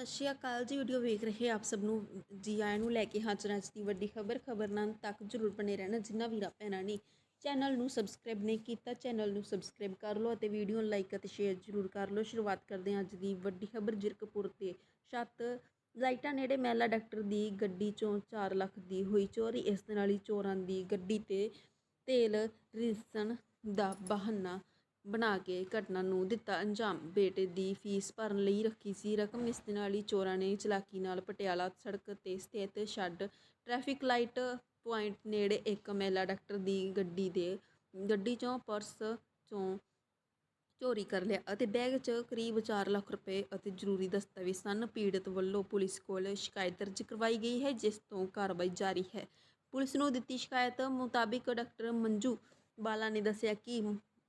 ਸਤਿ ਸ਼੍ਰੀ ਅਕਾਲ ਜੀ ਵੀਡੀਓ ਵੇਖ ਰਹੇ ਆਪ ਸਭ ਨੂੰ। ਜੀ ਆਇਆਂ ਨੂੰ ਲੈ ਕੇ ਹਾਜ਼ਰ ਅੱਜ ਦੀ ਵੱਡੀ ਖਬਰ। ਖਬਰ ਨਾਲ ਤੱਕ ਜਰੂਰ ਬਣੇ ਰਹਿਣਾ, ਜਿੰਨਾ ਵੀਰਾ ਭੈਣਾਂ ਨੇ। ਚੈਨਲ ਨੂੰ ਸਬਸਕ੍ਰਾਈਬ ਨਹੀਂ ਕੀਤਾ, ਚੈਨਲ ਨੂੰ ਸਬਸਕ੍ਰਾਈਬ ਕਰ ਲਓ ਅਤੇ ਵੀਡੀਓ ਨੂੰ ਲਾਈਕ ਅਤੇ ਸ਼ੇਅਰ ਜਰੂਰ ਕਰ ਲਓ। ਸ਼ੁਰੂਆਤ ਕਰਦੇ ਹਾਂ ਅੱਜ ਦੀ ਵੱਡੀ ਖਬਰ ਜਿਰਕਪੁਰ ਤੇ। ਛੱਤ ਲਾਈਟਾਂ ਨੇੜੇ ਮਹਿਲਾ ਡਾਕਟਰ ਦੀ ਗੱਡੀ ਚੋਂ 4 ਲੱਖ ਦੀ ਹੋਈ ਚੋਰੀ। ਇਸ ਦੇ ਨਾਲ ਹੀ ਚੋਰਾਂ ਦੀ ਗੱਡੀ ਤੇ ਤੇਲ ਰਿਸਣ ਦਾ ਬਹਾਨਾ ਬਣਾ ਕੇ ਘਟਨਾ ਨੂੰ ਦਿੱਤਾ ਅੰਜਾਮ। ਬੇਟੇ ਦੀ ਫੀਸ ਭਰਨ ਲਈ ਰੱਖੀ ਸੀ ਰਕਮ। ਇਸ ਦੇ ਨਾਲ ਹੀ ਚੋਰਾਂ ਨੇ ਚਲਾਕੀ ਨਾਲ ਪਟਿਆਲਾ ਸੜਕ ਤੇ ਸਥਿਤ ਛੱਡ ਟ੍ਰੈਫਿਕ ਲਾਈਟ ਪੁਆਇੰਟ ਨੇੜੇ ਇੱਕ ਮਹਿਲਾ ਡਾਕਟਰ ਦੀ ਗੱਡੀ ਦੇ ਗੱਡੀ ਚੋਂ ਪਰਸ ਚੋਂ ਚੋਰੀ ਕਰ ਲਿਆ ਅਤੇ ਬੈਗ 'ਚ ਕਰੀਬ 4 ਲੱਖ ਰੁਪਏ ਅਤੇ ਜ਼ਰੂਰੀ ਦਸਤਾਵੇਜ਼ ਸਨ। ਪੀੜਤ ਵੱਲੋਂ ਪੁਲਿਸ ਕੋਲ ਸ਼ਿਕਾਇਤ ਦਰਜ ਕਰਵਾਈ ਗਈ ਹੈ, ਜਿਸ ਤੋਂ ਕਾਰਵਾਈ ਜਾਰੀ ਹੈ। ਪੁਲਿਸ ਨੂੰ ਦਿੱਤੀ ਸ਼ਿਕਾਇਤ ਮੁਤਾਬਿਕ ਡਾਕਟਰ ਮੰਜੂ ਬਾਲਾ ਨੇ ਦੱਸਿਆ ਕਿ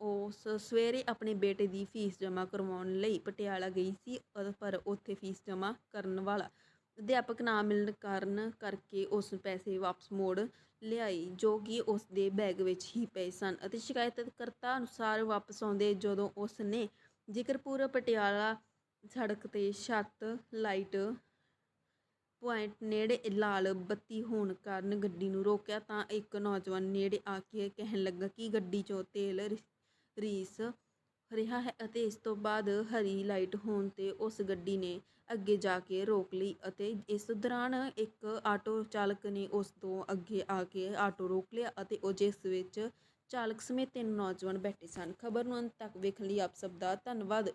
ਉਹ ਸਵੇਰੇ ਆਪਣੇ ਬੇਟੇ ਦੀ ਫੀਸ ਜਮ੍ਹਾਂ ਕਰਵਾਉਣ ਲਈ ਪਟਿਆਲਾ ਗਈ ਸੀ ਪਰ ਉੱਥੇ ਫੀਸ ਜਮ੍ਹਾਂ ਕਰਨ ਵਾਲਾ ਅਧਿਆਪਕ ਨਾ ਮਿਲਣ ਕਾਰਨ ਕਰਕੇ ਉਸ ਪੈਸੇ ਵਾਪਸ ਮੋੜ ਲਿਆਈ, ਜੋ ਕਿ ਉਸ ਦੇ ਬੈਗ ਵਿੱਚ ਹੀ ਪਏ ਸਨ ਅਤੇ ਸ਼ਿਕਾਇਤਕਰਤਾ ਅਨੁਸਾਰ ਵਾਪਸ ਆਉਂਦੇ ਜਦੋਂ ਉਸ ਨੇ ਜ਼ਿਕਰਪੁਰ ਪਟਿਆਲਾ ਸੜਕ ਤੇ ਛੱਤ, ਲਾਈਟ ਪੁਆਇੰਟ ਨੇੜੇ ਲਾਲ ਬੱਤੀ ਹੋਣ ਕਾਰਨ ਗੱਡੀ ਨੂੰ ਰੋਕਿਆ ਤਾਂ ਇੱਕ ਨੌਜਵਾਨ ਨੇੜੇ ਆ ਕੇ ਕਹਿਣ ਲੱਗਾ ਕਿ ਗੱਡੀ 'ਚੋਂ ਤੇਲ ਰੀਸ ਰਿਹਾ ਹੈ ਅਤੇ ਇਸ ਤੋਂ ਬਾਅਦ ਹਰੀ ਲਾਈਟ ਹੋਣ ਤੇ ਉਸ ਗੱਡੀ ਨੇ ਅੱਗੇ ਜਾ ਕੇ ਰੋਕ ਲਈ ਅਤੇ ਇਸ ਦੌਰਾਨ ਇੱਕ ਆਟੋ ਚਾਲਕ ਨੇ ਉਸ ਤੋਂ ਅੱਗੇ ਆ ਕੇ ਆਟੋ ਰੋਕ ਲਿਆ ਅਤੇ ਉਹ ਜਿਸ ਵਿੱਚ ਚਾਲਕ ਸਮੇਤ ਤਿੰਨ ਨੌਜਵਾਨ ਬੈਠੇ ਸਨ। ਖਬਰ ਨੂੰ ਅੰਤ ਤੱਕ ਵੇਖਣ ਲਈ ਆਪ ਸਭ ਦਾ ਧੰਨਵਾਦ।